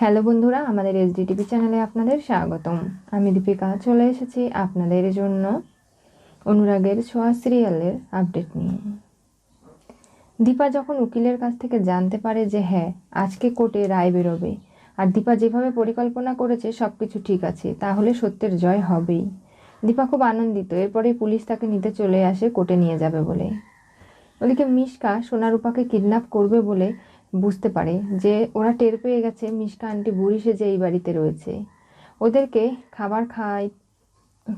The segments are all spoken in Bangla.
হ্যালো বন্ধুরা, আমাদের এসডিটিভি চ্যানেলে আপনাদের স্বাগতম। আমি দীপিকা, চলে এসেছি আপনাদের জন্য অনুরাগের ছোঁয়া সিরিয়ালের আপডেট নিয়ে। দীপা যখন উকিলের কাছ থেকে জানতে পারে যে হ্যাঁ আজকে কোর্টে রায় বেরোবে, আর দীপা যেভাবে পরিকল্পনা করেছে সব কিছু ঠিক আছে, তাহলে সত্যের জয় হবেই। দীপা খুব আনন্দিত এরপরে পুলিশ তাকে নিতে চলে আসে কোর্টে নিয়ে যাবে বলে। ওদিকে মিশকা সোনারূপাকে কিডন্যাপ করবে বলে বুঝতে পারে যে ওরা টের পেয়ে গেছে মিশকা আন্টি বুড়ি সেজে এই বাড়িতে রয়েছে। ওদেরকে খাবার খাই,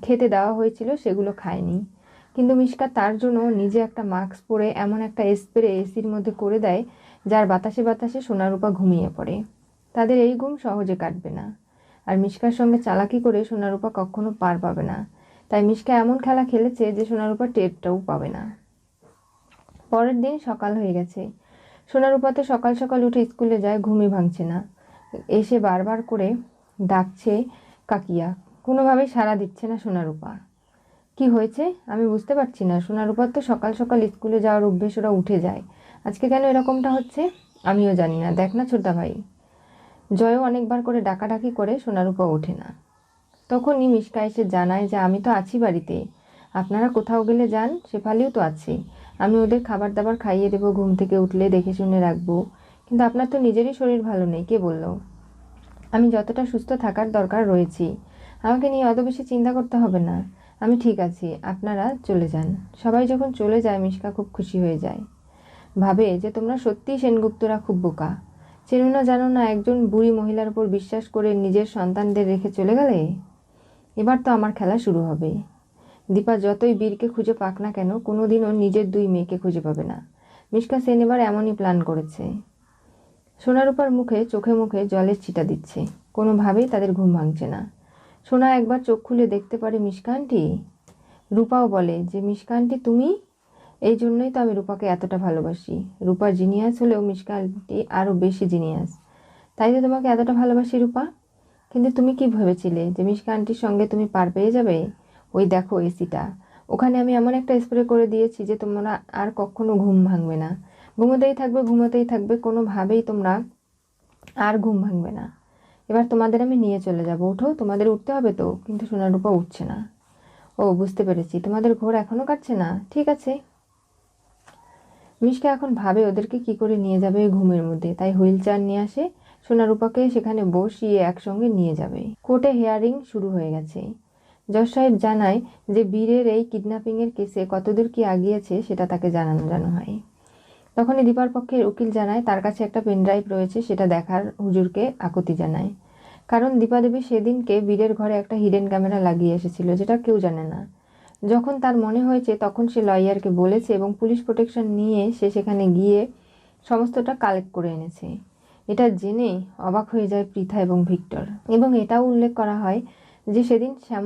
খেতে দেওয়া হয়েছিল, সেগুলো খায়নি। কিন্তু মিশকা তার জন্য নিজে একটা মাস্ক পরে এমন একটা স্প্রে এসির মধ্যে করে দেয়, যার বাতাসে বাতাসে সোনারূপা ঘুমিয়ে পড়ে। তাদের এই ঘুম সহজে কাটবে না। আর মিশকার সঙ্গে চালাকি করে সোনারূপা কখনো পার পাবে না। তাই মিশকা এমন খেলা খেলেছে যে সোনারূপা টেরটাও পাবে না। পরের দিন সকাল হয়ে গেছে। সোনারূপা তো সকাল সকাল উঠে স্কুলে যায়, ঘুমই ভাঙছে না। এসে বারবার করে ডাকছে কাকিয়া, কোনোভাবেই সাড়া দিচ্ছে না সোনারূপা। কি হয়েছে? আমি বুঝতে পারছি না। সোনারূপার তো সকাল সকাল স্কুলে যাওয়ার অভ্যেস ওরা উঠে যায়। আজকে কেন এরকমটা হচ্ছে? আমিও জানি না। দেখ না ছোট্টা ভাই। জয়ও অনেকবার করে ডাকাডাকি করে সোনারূপা ওঠে না। তখনই মিশকা এসে জানায় যে, আমি তো আছি বাড়িতে। আপনারা কোথাও গেলে যান, শেফালিও তো আছে আমি ওদের খাবার দাবার খাইয়ে দেবো, ঘুম থেকে উঠলে দেখে শুনে রাখব। কিন্তু আপনার তো নিজেরই শরীর ভালো নেই, কে বলল? আমি যতটা সুস্থ থাকার দরকার রয়েছি। আমাকে নিয়ে অত বেশি চিন্তা করতে হবে না। আমি ঠিক আছি, আপনারা চলে যান। সবাই যখন চলে যায়, মিশকা খুব খুশি হয়ে যায়। ভাবে যে তোমরা সত্যিই সেনগুপ্তরা খুব বোকা। চেনো না, জানো না, একজন বুড়ি মহিলার উপর বিশ্বাস করে নিজের সন্তানদের রেখে চলে গেলে? এবার তো আমার খেলা শুরু হবে। দীপা যতই বীরকে খুঁজে পাক না কেন, কোনোদিনও নিজের দুই মেয়েকে খুঁজে পাবে না। মিশকা সেন এবার এমনই প্ল্যান করেছে। সোনারূপার মুখে, চোখে মুখে জলের ছিটা দিচ্ছে। কোনোভাবেই তাদের ঘুম ভাঙছে না। সোনা একবার চোখ খুলে দেখতে পারে মিশকানটি রূপাও বলে যে মিশকানটি তুমি? এই জন্যই তো আমি রূপাকে এতটা ভালোবাসি। রূপা জিনিয়াস হলেও মিশকা আন্টি আরও বেশি জিনিয়াস। তাই তো তোমাকে এতটা ভালোবাসি রূপা। কিন্তু তুমি কি ভেবেছিলে যে, মিশকা আন্টির সঙ্গে তুমি পার পেয়ে যাবে? ওই দেখো এসিটা। ওখানে আমি এমন একটা স্প্রে করে দিয়েছি যে তোমরা আর কখনো ঘুম ভাঙবে না। ঘুমোতেই থাকবে ঘুমোতেই থাকবে, কোনোভাবেই তোমরা আর ঘুম ভাঙবে না। এবার তোমাদের আমি নিয়ে চলে যাব। উঠো তোমাদের উঠতে হবে তো, কিন্তু সোনারূপা উঠছে না। ও, বুঝতে পেরেছি। তোমাদের ঘোর এখনও কাটছে না? ঠিক আছে। মিশকা এখন ভাবে ওদেরকে কি করে নিয়ে যাবে ঘুমের মধ্যে। তাই হুইল চেয়ার নিয়ে আসে। সোনারূপাকে সেখানে বসিয়ে একসঙ্গে নিয়ে যাবে। কোর্টে হেয়ারিং শুরু হয়ে গেছে। জজ সাহেব জানায় যে বীরের এই কিডন্যাপিংয়ের কেসে কতদূর কি আগিয়েছে সেটা তাকে জানানো জানো হয়। তখনই দীপার পক্ষের উকিল জানায়, তার কাছে একটা পেনড্রাইভ রয়েছে, সেটা দেখার হুজুরকে আকুতি জানায়। কারণ দীপা দেবী সেদিনকে বীরের ঘরে একটা হিডেন ক্যামেরা লাগিয়ে এসেছিল, যেটা কেউ জানে না। যখন তার মনে হয়েছে, তখন সে লয়ারকে বলেছে এবং পুলিশ প্রোটেকশন নিয়ে সে সেখানে গিয়ে সমস্তটা কালেক্ট করে এনেছে। এটা জেনে অবাক হয়ে যায় পৃথা এবং ভিক্টর। এবং এটাও উল্লেখ করা হয় যে সেদিন শ্যাম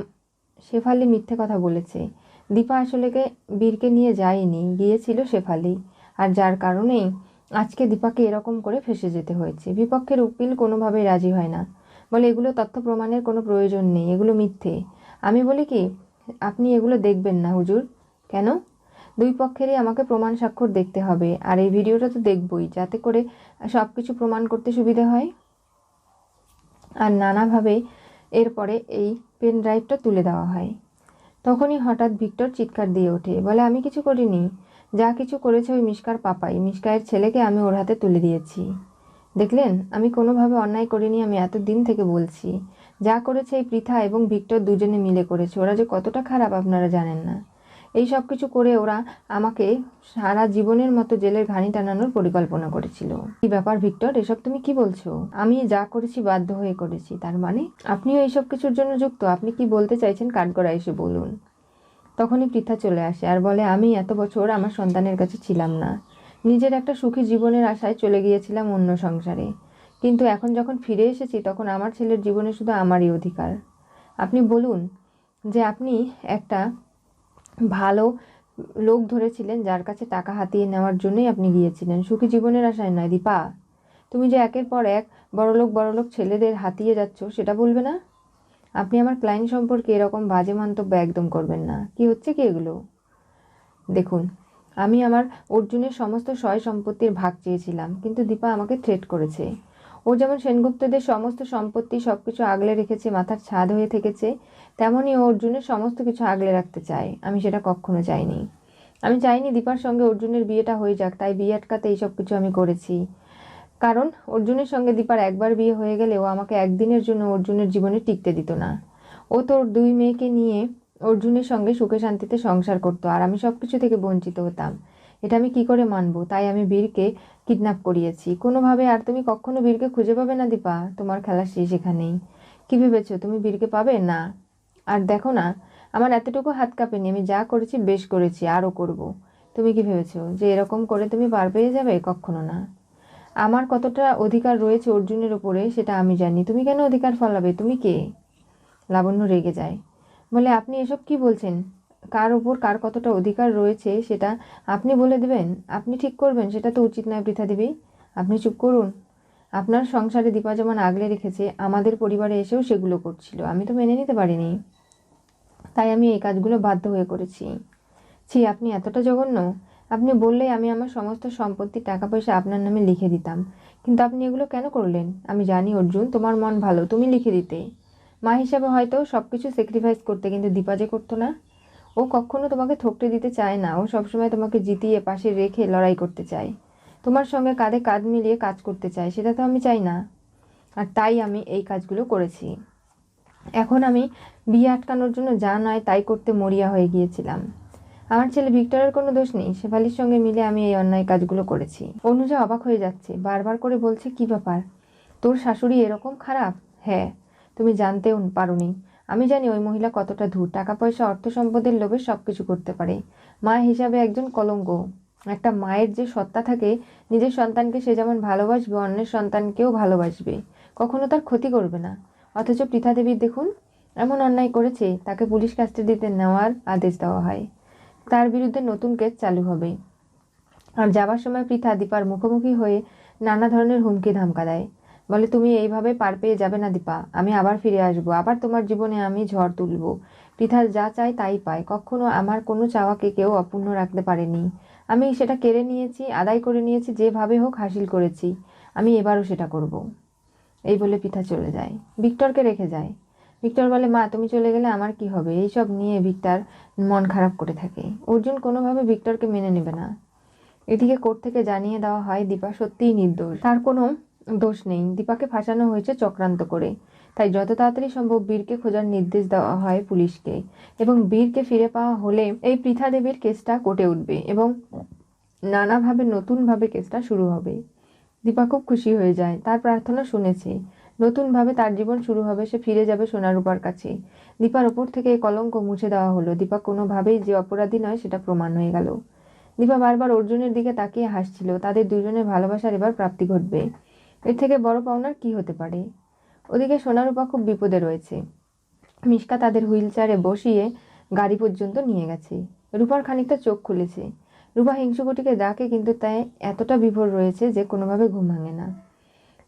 শেফালি মিথ্যে কথা বলেছে। দীপা আসলেকে বীরকে নিয়ে যায়নি, গিয়েছিল শেফালি। আর যার কারণেই আজকে দীপাকে এরকম করে ফেসে যেতে হয়েছে। বিপক্ষের উকিল কোনোভাবেই রাজি হয় না। বলে, এগুলো তথ্য প্রমাণের কোনো প্রয়োজন নেই, এগুলো মিথ্যে। আমি বলি কি, আপনি এগুলো দেখবেন না, হুজুর। কেন? দুই পক্ষেরই আমাকে প্রমাণ স্বাক্ষর দেখতে হবে। আর এই ভিডিওটা তো দেখবই, যাতে করে সব কিছু প্রমাণ করতে সুবিধা হয়। আর নানাভাবে এরপরে এই পেন ড্রাইভটা তুলে দেওয়া হয়। তখনই হঠাৎ ভিক্টর চিৎকার দিয়ে ওঠে, বলে, আমি কিছু করিনি। যা কিছু করেছে ওই মিশকার পাপাই। মিশকায়ের ছেলেকে আমি ওর হাতে তুলে দিয়েছি। দেখলেন, আমি কোনোভাবে অন্যায় করিনি, আমি এত দিন থেকে বলছি। যা করেছে এই পৃথা এবং ভিক্টর দুজনে মিলে করেছে। ওরা যে কতটা খারাপ আপনারা জানেন না। এই সব কিছু করে ওরা আমাকে সারা জীবনের মতো জেলের ঘানি টানানোর পরিকল্পনা করেছিল। কি ব্যাপার, ভিক্টর? এসব তুমি কি বলছো? আমি যা করেছি বাধ্য হয়ে করেছি। তার মানে? আপনিও এইসব কিছুর জন্য যুক্ত। আপনি কি বলতে চাইছেন? কাঠগড়া এসে বলুন। তখনই পৃথা চলে আসে আর বলে, আমি এত বছর আমার সন্তানের কাছে ছিলাম না। নিজের একটা সুখী জীবনের আশায় চলে গিয়েছিলাম অন্য সংসারে। কিন্তু এখন যখন ফিরে এসেছি, তখন আমার ছেলের জীবনে শুধু আমারই অধিকার। আপনি বলুন যে, আপনি একটা ভালো লোক ধরেছিলেন যার কাছে টাকা হাতিয়ে নেওয়ার জন্যই আপনি গিয়েছিলেন। সুখী জীবনের আশায় নয় দীপা। তুমি যে একের পর এক বড়লোক বড়লোক ছেলেদের হাতিয়ে যাচ্ছ, সেটা বলবে না? আপনি আমার ক্লায়েন্ট সম্পর্কে এরকম বাজে মন্তব্য একদম করবেন না। কি হচ্ছে কি এগুলো? দেখুন, আমি আমার অর্জুনের সমস্ত সয় সম্পত্তির ভাগ চেয়েছিলাম, কিন্তু দীপা আমাকে থ্রেট করেছে। ও যেমন সেনগুপ্তদের সমস্ত সম্পত্তি সব কিছু আগলে রেখেছে, মাথার ছাদ হয়ে থেকেছে তেমনই ও অর্জুনের সমস্ত কিছু আগলে রাখতে চায়। আমি সেটা কখনো চাইনি। আমি চাইনি দীপার সঙ্গে অর্জুনের বিয়েটা হয়ে যাক, তাই বিয়ে আটকাতে এইসব কিছু আমি করেছি। কারণ অর্জুনের সঙ্গে দীপার একবার বিয়ে হয়ে গেলে ও আমাকে একদিনের জন্য অর্জুনের জীবনে টিকতে দিত না। ও তোর দুই মেয়েকে নিয়ে অর্জুনের সঙ্গে সুখে শান্তিতে সংসার করতো, আর আমি সব কিছু থেকে বঞ্চিত হতাম। এটা আমি কি করে মানবো? তাই আমি বীরকে কিডন্যাপ করিয়েছি। কোনোভাবে আর তুমি কখনো বীরকে খুঁজে পাবে না, দীপা। তোমার খেলা শেষ এখানেই। কী ভেবেছো? তুমি বীরকে পাবে? না। আর দেখো না, আমার এতটুকু হাত কাঁপেনি। আমি যা করেছি, বেশ করেছি, আরও করব। তুমি কি ভেবেছো যে এরকম করে তুমি পার পেয়ে যাবে? কখনো না। আমার কতটা অধিকার রয়েছে অর্জুনের ওপরে, সেটা আমি জানি। তুমি কেন অধিকার ফলাবে? তুমি কে? লাবণ্য রেগে যায়। বলে, আপনি এসব কি বলছেন? কার ওপর কার কতটা অধিকার রয়েছে সেটা আপনি বলে দেবেন। আপনি ঠিক করবেন, সেটা তো উচিত নয় বৃথা দেবী। আপনি চুপ করুন। আপনার সংসারে দীপা যেমন আগলে রেখেছে, আমাদের পরিবারে এসেও সেগুলো করছিল। আমি তো মেনে নিতে পারিনি। তাই আমি এই কাজগুলো বাধ্য হয়ে করেছি। ছি, আপনি এতটা জঘন্য। আপনি বললেই আমি আমার সমস্ত সম্পত্তি টাকা পয়সা আপনার নামে লিখে দিতাম। কিন্তু আপনি এগুলো কেন করলেন? আমি জানি, অর্জুন, তোমার মন ভালো, তুমি লিখে দিতে। মা হিসাবে হয়তো সব কিছু স্যাক্রিফাইস করতে, কিন্তু দীপা যে করতো না। ও কখনো তোমাকে থকতে দিতে চায় না। ও সবসময় তোমাকে জিতিয়ে পাশে রেখে লড়াই করতে চায়। তোমার সঙ্গে কাঁধে কাঁধ মিলিয়ে কাজ করতে চায়, সেটা তো আমি চাই না। আর তাই আমি এই কাজগুলো করেছি। এখন আমি বিয়ে আটকানোর জন্য যা নয় তাই করতে মরিয়া হয়ে গিয়েছিলাম। আমার ছেলে ভিক্টরের কোনো দোষ নেই, শেফালির সঙ্গে মিলে আমি এই অন্যায় কাজগুলো করেছি। অনুজা অবাক হয়ে যাচ্ছে, বারবার করে বলছে, কি ব্যাপার? তোর শাশুড়ি এরকম খারাপ? হ্যাঁ তুমি জানতেও পারোনি। আমি জানি ওই মহিলা কতটা ধূর। টাকা পয়সা অর্থ সম্পদের লোভে সব কিছু করতে পারে। মা হিসাবে একজন কলঙ্ক। একটা মায়ের যে সত্তা থাকে, নিজের সন্তানকে সে যেমন ভালোবাসবে, অন্যের সন্তানকেও ভালোবাসবে। কখনো তার ক্ষতি করবে না। অথচ পৃথা দেবীর দেখুন, এমন অন্যায় করেছে, তাকে পুলিশ কাস্টাডিতে নেওয়ার আদেশ দেওয়া হয়। তার বিরুদ্ধে নতুন কেস চালু হবে। আর যাবার সময় পৃথা দীপার মুখোমুখি হয়ে নানা ধরনের হুমকি ধামকা দেয়। বলে, তুমি এইভাবে পার পেয়ে যাবে না দীপা, আমি আবার ফিরে আসব, আবার তোমার জীবনে আমি ঝড় তুলব। পৃথা যা চায় তাই পায়, কখনো আমার কোনো চাওয়াকে কেউ অপূর্ণ রাখতে পারেনি। আমি সেটা কেড়ে নিয়েছি, আদায় করে নিয়েছি, যেভাবে হোক হাসিল করেছি, আমি এবারও সেটা করব। এই বলে পিঠা চলে যায়। ভিক্টরকে রেখে যায়। ভিক্টর বলে, মা, তুমি চলে গেলে আমার কি হবে? এইসব নিয়ে ভিক্টর মন খারাপ করে থাকে। অর্জুন কোনোভাবে ভিক্টরকে মেনে নেবে না। এদিকে কোর্ট থেকে জানিয়ে দেওয়া হয়, দীপা সত্যিই নির্দোষ। তার কোনো দোষ নেই। দীপাকে ফাঁসানো হয়েছে চক্রান্ত করে। তাই যত তাড়াতাড়ি সম্ভব বীরকে খোঁজার নির্দেশ দেওয়া হয় পুলিশকে এবং বীরকে ফিরে পাওয়া হলে এই পৃথা দেবীর কেসটা কোর্টে উঠবে এবং নানাভাবে, নতুনভাবে কেসটা শুরু হবে। দীপা খুব খুশি হয়ে যায়। তার প্রার্থনা শুনেছে, নতুনভাবে তার জীবন শুরু হবে, সে ফিরে যাবে সোনারূপার কাছে। দীপার ওপর থেকে এই কলঙ্ক মুছে দেওয়া হলো। দীপা কোনোভাবেই যে অপরাধী নয়, সেটা প্রমাণ হয়ে গেল। দীপা বারবার অর্জুনের দিকে তাকিয়ে হাসছিল। তাদের দুজনের ভালোবাসার এবার প্রাপ্তি ঘটবে। এর থেকে বড় পাওনার কি হতে পারে? ওদিকে সোনারূপা খুব বিপদে রয়েছে। মিশকা তাদের হুইল চেয়ারে বসিয়ে গাড়ি পর্যন্ত নিয়ে গেছে। রূপার খানিকটা চোখ খুলেছে। রূপা হিংসুকুটিকে ডাকে কিন্তু তাই এতটা বিভোর রয়েছে যে কোনোভাবে ঘুম ভাঙে না।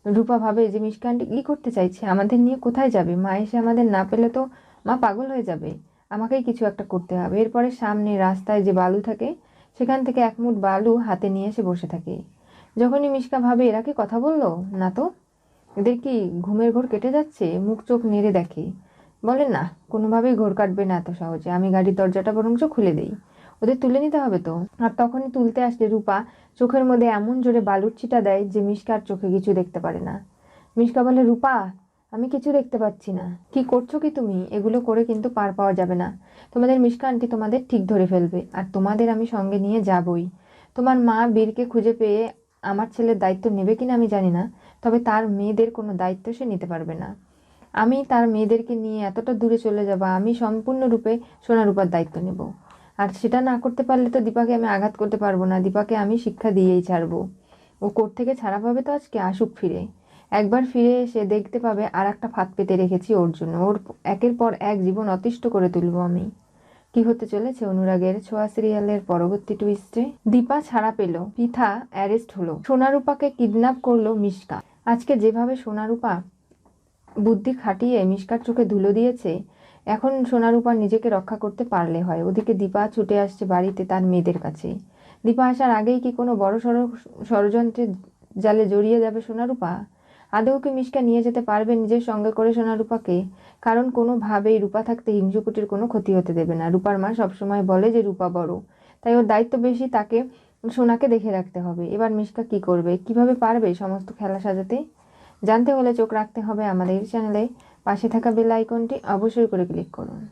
রূপা ভাবে যে মিশকা আন্টি কী করতে চাইছে? আমাদের নিয়ে কোথায় যাবে? মা এসে আমাদের না পেলে তো মা পাগল হয়ে যাবে। আমাকেই কিছু একটা করতে হবে। এরপরে সামনে রাস্তায় যে বালু থাকে, সেখান থেকে এক মুঠ বালু হাতে নিয়ে এসে বসে থাকে। যখনই মিশকা ভাবে, এরা কি কথা বলল? না তো। এদের কি ঘুমের ঘোর কেটে যাচ্ছে? মুখ চোখ নেড়ে দেখে। বলে, না, কোনোভাবেই ঘোর কাটবে না এত সহজে। আমি গাড়ির দরজাটা বরঞ্চ খুলে দেই। ওদের তুলে নিতে হবে তো? আর তখনই তুলতে আসলে রূপা চোখের মধ্যে এমন জোরে বালুর ছিটা দেয় যে মিশকার চোখে কিছু দেখতে পারে না। মিশকা বলে, রূপা, আমি কিছু দেখতে পাচ্ছি না। কি করছ কি তুমি? এগুলো করে কিন্তু পার পাওয়া যাবে না। তোমাদের মিশকা আন্টি তোমাদের ঠিক ধরে ফেলবে। আর তোমাদের আমি সঙ্গে নিয়ে যাবই। তোমার মা বীরকে খুঁজে পেয়ে আমার ছেলের দায়িত্ব নেবে কিনা আমি জানি না, তবে তার মেয়েদের কোনো দায়িত্ব সে নিতে পারবে না। আমি তার মেয়েদেরকে নিয়ে এতটা দূরে চলে যাব, আমি সম্পূর্ণরূপে সোনারূপার দায়িত্ব নেব। আর সেটা না করতে পারলে তো দীপাকে আমি আঘাত করতে পারব না, দীপাকে আমি শিক্ষা দিয়েই ছাড়বো। ও কোর্ট থেকে ছাড়া পাবে তো আজকে, আসুক ফিরে। একবার ফিরে এসে দেখতে পাবে আর একটা ফাঁদ পেতে রেখেছি ওর জন্য। ওর একের পর এক জীবন অতিষ্ঠ করে তুলবো আমি। কি হতে চলেছে অনুরাগের ছোঁয়া সিরিয়ালের পরবর্তী টুইস্টে দীপা ছাড়া পেল, পিথা অ্যারেস্ট হলো। সোনারূপাকে কিডন্যাপ করল মিশকা। আজকে যেভাবে সোনারূপা বুদ্ধি খাটিয়ে মিশকার চোখে ধুলো দিয়েছে, এখন সোনারূপা নিজেকে রক্ষা করতে পারলে হয়। ওদিকে দীপা ছুটে আসছে বাড়িতে তার মেয়েদের কাছে। দীপা আসার আগেই কি কোনো বড় ষড়যন্ত্রের জালে জড়িয়ে যাবে সোনারূপা? আদৌ কি মিশকা নিয়ে যেতে পারবে নিজের সঙ্গে করে সোনা রূপাকে? কারণ কোনোভাবেই রূপা থাকতে হিংসুকুটির কোনো ক্ষতি হতে দেবে না। রূপার মা সবসময় বলে যে, রূপা বড়। তাই ওর দায়িত্ব বেশি তাকে সোনাকে দেখে রাখতে হবে। এবার মিশকা কি করবে? কীভাবে পারবে সমস্ত খেলা সাজাতে? জানতে হলে চোখ রাখতে হবে আমাদের চ্যানেলে। পাশে থাকা বেল আইকনটি অবশ্যই করে ক্লিক করুন।